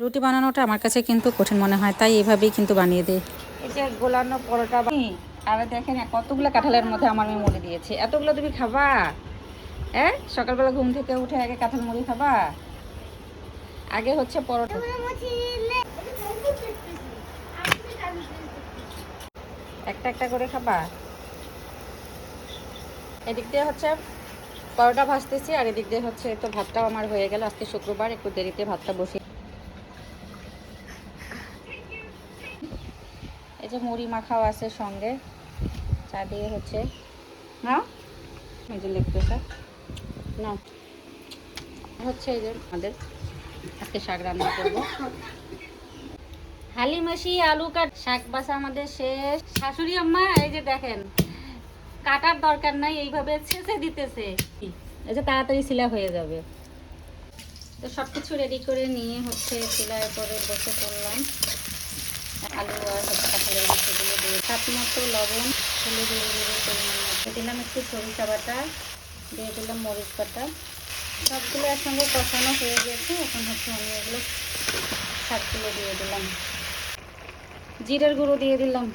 রুটি বানানোটা আমার কাছে কিন্তু কঠিন মনে হয়, তাই এভাবেই কিন্তু বানিয়ে দিই। যে গোলানো পরোটা আর দেখেন কতগুলো কাঁঠালের মধ্যে আমার মেয়ে মুড়ি দিয়েছে। এতগুলো তুমি খাবা? হ্যাঁ সকালবেলা ঘুম থেকে উঠে আগে কাঁঠাল মুড়ি খাবা? আগে হচ্ছে পরোটা। একটা একটা করে খাবা? এদিক দিয়ে হচ্ছে পরোটা ভাজতেছি, আর এদিক দিয়ে হচ্ছে তো ভাতটাও আমার হয়ে গেল। আজকে শুক্রবার, একটু দেরিতে ভাতটা বসি এই যে মুড়ি মাখাও আছে সঙ্গে। চা দিয়ে হচ্ছে। না এই যে লেগ প্রেশার না হচ্ছে এই যে আমাদের আজকে শাক রান্না করব। হালি মাসি, আলু কাট শাক বাসা আমাদের শেষ। শাশুড়ি আম্মা, এই যে দেখেন, কাটার দরকার নাই, এইভাবে ছেঁচে দিতেছে। এই যে তাড়াতাড়ি সিলা হয়ে যাবে। তো সব কিছু রেডি করে নিয়ে হচ্ছে সিলাই করে বসে পড়লাম। আলু আর হচ্ছে কাঁঠালের বিচিগুলো দিয়ে সাত মতো লবণ, হলুদ দিয়ে দিয়ে পরিমাণ মতো। দিলাম একটু সরিষা বাটা, দিয়ে দিলাম মরিচ বাটা। সবগুলো একসঙ্গে কষানো হয়ে গেছে। এখন হচ্ছে আমি এগুলো শাকগুলো দিয়ে দিলাম। জিরের গুঁড়ো দিয়ে দিলাম।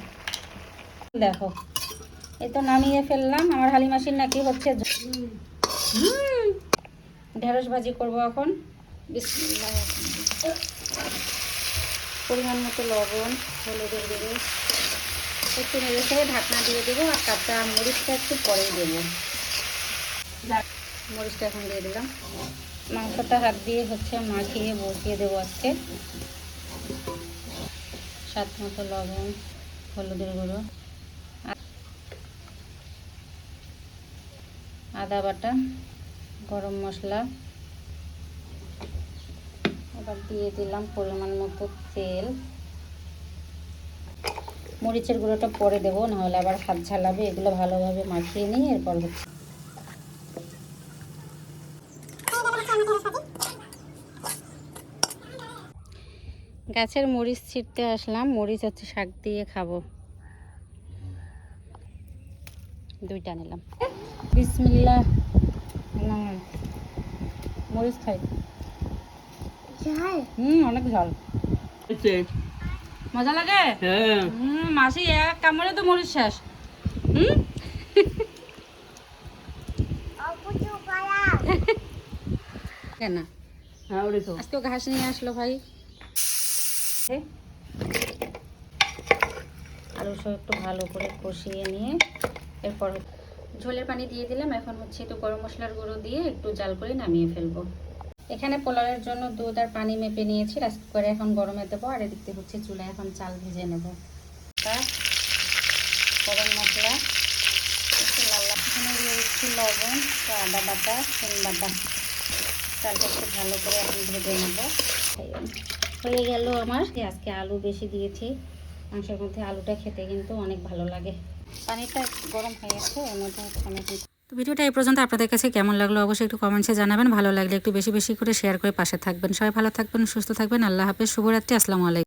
দেখো, এই তো নামিয়ে ফেললাম। আমার হালি মাসির নাকি হচ্ছে ঢেঁড়স ভাজি করব এখন। বিসমিল্লাহ। পরিমাণ মতো লবণ, হলুদের গুঁড়ো। একটু নেড়ে ছেড়ে ঢাকনা দিয়ে দেবো আর কাঁচা মরিচটা একটু পরেই দেবো। মরিচটা এখন দিয়ে দিলাম। মাংসটা হাত দিয়ে হচ্ছে মাখিয়ে বসিয়ে দেবো আজকে। স্বাদ মতো লবণ, হলুদের গুঁড়ো আদা বাটা, গরম মশলা এবার দিয়ে দিলাম পরিমাণ মতো তেল। মরিচের গুঁড়োটা পরে দেবো, নাহলে আবার হাত ঝালাবে। এগুলো ভালোভাবে মাখিয়ে নিয়ে এরপর হচ্ছে গাছের মরিচ ছিঁড়তে আসলাম। মরিচ হচ্ছে শাক দিয়ে খাব। দুইটা নিলাম। বিসমিল্লা মরিচ খাই। হুম অনেক ঝাল। মজা লাগে? হ্যাঁ। হুম মাসি এক কামড়ে তো মরিচ শেষ। হুম? কেন হ্যাঁ ওরে তো। ঘাস নিয়ে আসলো ভাই। আলু সব একটু ভালো করে কষিয়ে নিয়ে এরপর ঝোলের পানি দিয়ে দিলাম। এখন হচ্ছে একটু গরম মশলার গুঁড়ো দিয়ে একটু জাল করে নামিয়ে ফেলব। এখানে পোলাওয়ের জন্য দুধ আর পানি মেপে নিয়েছি। রাস করে এখন গরমে দেবো, আর এদিক হচ্ছে চুলায় এখন চাল ভেজে নেব। গরম মশলা, একটু লাল এখানে লবণ আদা বাটা সিম বাটা। চালটা একটু ভালো করে এখন ভেজে নেব। হয়ে গেল আমার। আজকে আলু বেশি দিয়েছি। মাংসের মধ্যে আলুটা খেতে কিন্তু অনেক ভালো লাগে। পানিটা গরম হয়ে গেছে, এর মধ্যে ভিডিওটা এই পর্যন্ত। আপনাদের কাছে কেমন লাগল অবশ্যই একটু কমেন্টসে জানাবেন। ভালো লাগলে একটু বেশি বেশি করে শেয়ার করে পাশে থাকবেন। সবাই ভালো থাকবেন, সুস্থ থাকবেন। আল্লাহ হাফেজ। শুভরাত্রি। আসসালামু আলাইকুম।